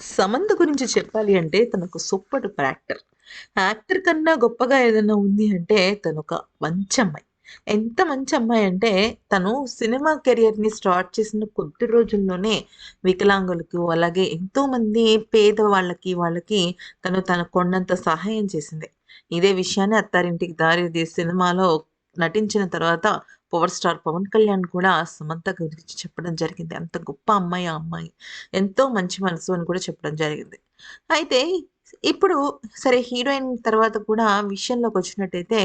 సమంత గురించి చెప్పాలి అంటే తనకు సూపర్ డూపర్ యాక్టర్. యాక్టర్ కన్నా గొప్పగా ఏదైనా ఉంది అంటే తనొక మంచి అమ్మాయి. ఎంత మంచి అమ్మాయి అంటే తను సినిమా కెరియర్‌ని స్టార్ట్ చేసిన కొద్ది రోజుల్లోనే వికలాంగులకు, అలాగే ఎంతోమంది పేద వాళ్ళకి వాళ్ళకి తను తన కొండంత సహాయం చేసింది. ఇదే విషయాన్ని 'అత్తారింటికి దారి సినిమాలో నటించిన తర్వాత పవర్ స్టార్ పవన్ కళ్యాణ్ కూడా సమంత గురించి చెప్పడం జరిగింది. అంత గొప్ప అమ్మాయి ఆ అమ్మాయి. ఎంతో మంచి మనసు అని కూడా చెప్పడం జరిగింది. అయితే ఇప్పుడు సరే హీరోయిన్ తర్వాత కూడా విషయంలోకి వచ్చినట్టయితే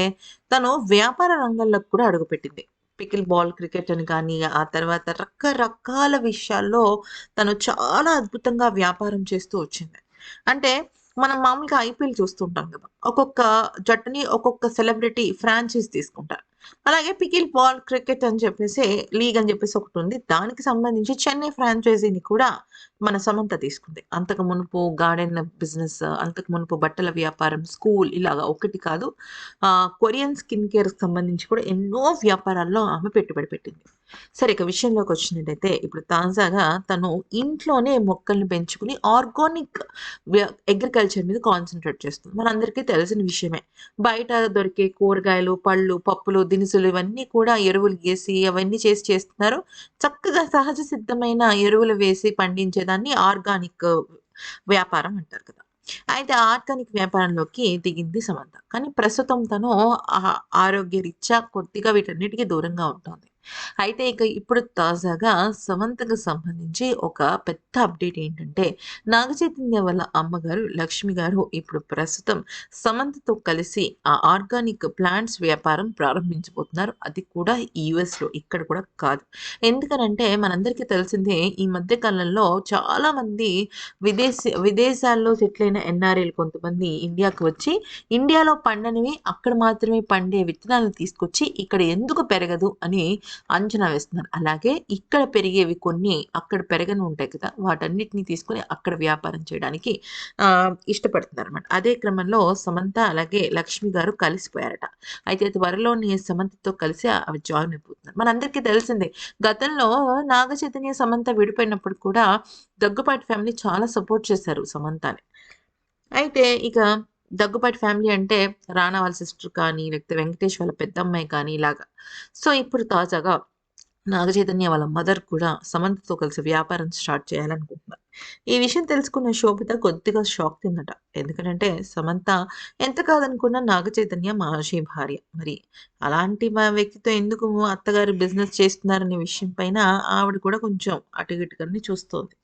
తను వ్యాపార రంగంలోకి కూడా అడుగుపెట్టింది. పికిల్ బాల్ క్రికెట్ అని కానీ, ఆ తర్వాత రకరకాల విషయాల్లో తను చాలా అద్భుతంగా వ్యాపారం చేస్తూ వచ్చింది. అంటే మనం మామూలుగా ఐపీఎల్ చూస్తుంటాం కదా! ఒక్కొక్క జట్టుని ఒక్కొక్క సెలబ్రిటీ ఫ్రాంచైజ్ తీసుకుంటారు. అలాగే పికిల్ బాల్ క్రికెట్ అని చెప్పేసి లీగ్ అని చెప్పేసి ఒకటి ఉంది. దానికి సంబంధించి చెన్నై ఫ్రాంచైజీని కూడా మన సమంత తీసుకుంది. అంతకు మునుపు గార్డెన్ బిజినెస్, అంతకు మునుపు బట్టల వ్యాపారం, స్కూల్ ఇలాగా ఒకటి కాదు. కొరియన్ స్కిన్ కేర్‌కి సంబంధించి కూడా ఎన్నో వ్యాపారాల్లో ఆమె పెట్టుబడి పెట్టింది. సరే ఇక విషయంలోకి వచ్చినట్టయితే ఇప్పుడు తాజాగా తను ఇంట్లోనే మొక్కల్ని పెంచుకొని ఆర్గానిక్ అగ్రికల్చర్ మీద కాన్సన్ట్రేట్ చేస్తుంది. మనందరికీ తెలిసిన విషయమే. బయట దొరికే కూరగాయలు, పళ్ళు, పప్పులు, దినుసులు ఇవన్నీ కూడా ఎరువులు వేసి అవన్నీ చేసి చేస్తున్నారు. చక్కగా సహజ సిద్ధమైన ఎరువులు వేసి పండించే దాన్ని ఆర్గానిక్ వ్యాపారం అంటారు కదా! అయితే ఆర్గానిక్ వ్యాపారంలోకి దిగింది సమంత. కానీ ప్రస్తుతం తను ఆరోగ్య ఆరోగ్యరీత్యా కొద్దిగా వీటన్నిటికీ దూరంగా ఉంటుంది అయితే ఇక ఇప్పుడు తాజాగా సమంతకు సంబంధించి ఒక పెద్ద అప్డేట్ ఏంటంటే నాగచైతన్య వాళ్ళ అమ్మగారు లక్ష్మి గారు ఇప్పుడు ప్రస్తుతం సమంతతో కలిసి ఆ ఆర్గానిక్ ప్లాంట్స్ వ్యాపారం ప్రారంభించబోతున్నారు. అది కూడా యుఎస్లో ఇక్కడ కూడా కాదు. ఎందుకనంటే మనందరికీ తెలిసిందే ఈ మధ్య కాలంలో చాలామంది విదేశీ విదేశాల్లో సెటిల్ అయిన కొంతమంది ఇండియాకి వచ్చి ఇండియాలో పండనివి అక్కడ మాత్రమే పండే విత్తనాలను తీసుకొచ్చి ఇక్కడ ఎందుకు పెరగదు అని అంచనా వేస్తున్నారు. అలాగే ఇక్కడ పెరిగేవి కొన్ని అక్కడ పెరగని ఉంటాయి కదా! వాటన్నిటిని తీసుకొని అక్కడ వ్యాపారం చేయడానికి ఇష్టపడుతున్నారు అనమాట అదే క్రమంలో సమంత అలాగే లక్ష్మి గారు కలిసిపోయారట. అయితే త్వరలోనే సమంతతో కలిసి ఆమె జాయిన్ అయిపోతున్నారు. మనందరికీ తెలిసిందే గతంలో నాగ చైతన్య, సమంత విడిపోయినప్పుడు కూడా దగ్గుపాటి ఫ్యామిలీ చాలా సపోర్ట్ చేశారు సమంతని. అయితే ఇక దగ్గుపాటి ఫ్యామిలీ అంటే రానా వాళ్ళ సిస్టర్ కానీ, లేకపోతే వెంకటేష్ వాళ్ళ పెద్దమ్మాయి కానీ ఇలాగా. సో ఇప్పుడు తాజాగా నాగ చైతన్య వాళ్ళ మదర్ కూడా సమంతతో కలిసి వ్యాపారం స్టార్ట్ చేయాలనుకుంటున్నారు. ఈ విషయం తెలుసుకున్న శోభిత కొద్దిగా షాక్ తిందట. ఎందుకంటే సమంత ఎంత కాదనుకున్న నాగ చైతన్య మహర్షి భార్య. మరి అలాంటి మా వ్యక్తితో ఎందుకు అత్తగారు బిజినెస్ చేస్తున్నారనే విషయం పైన ఆవిడ కూడా కొంచెం అటు ఇటుగానే చూస్తోంది.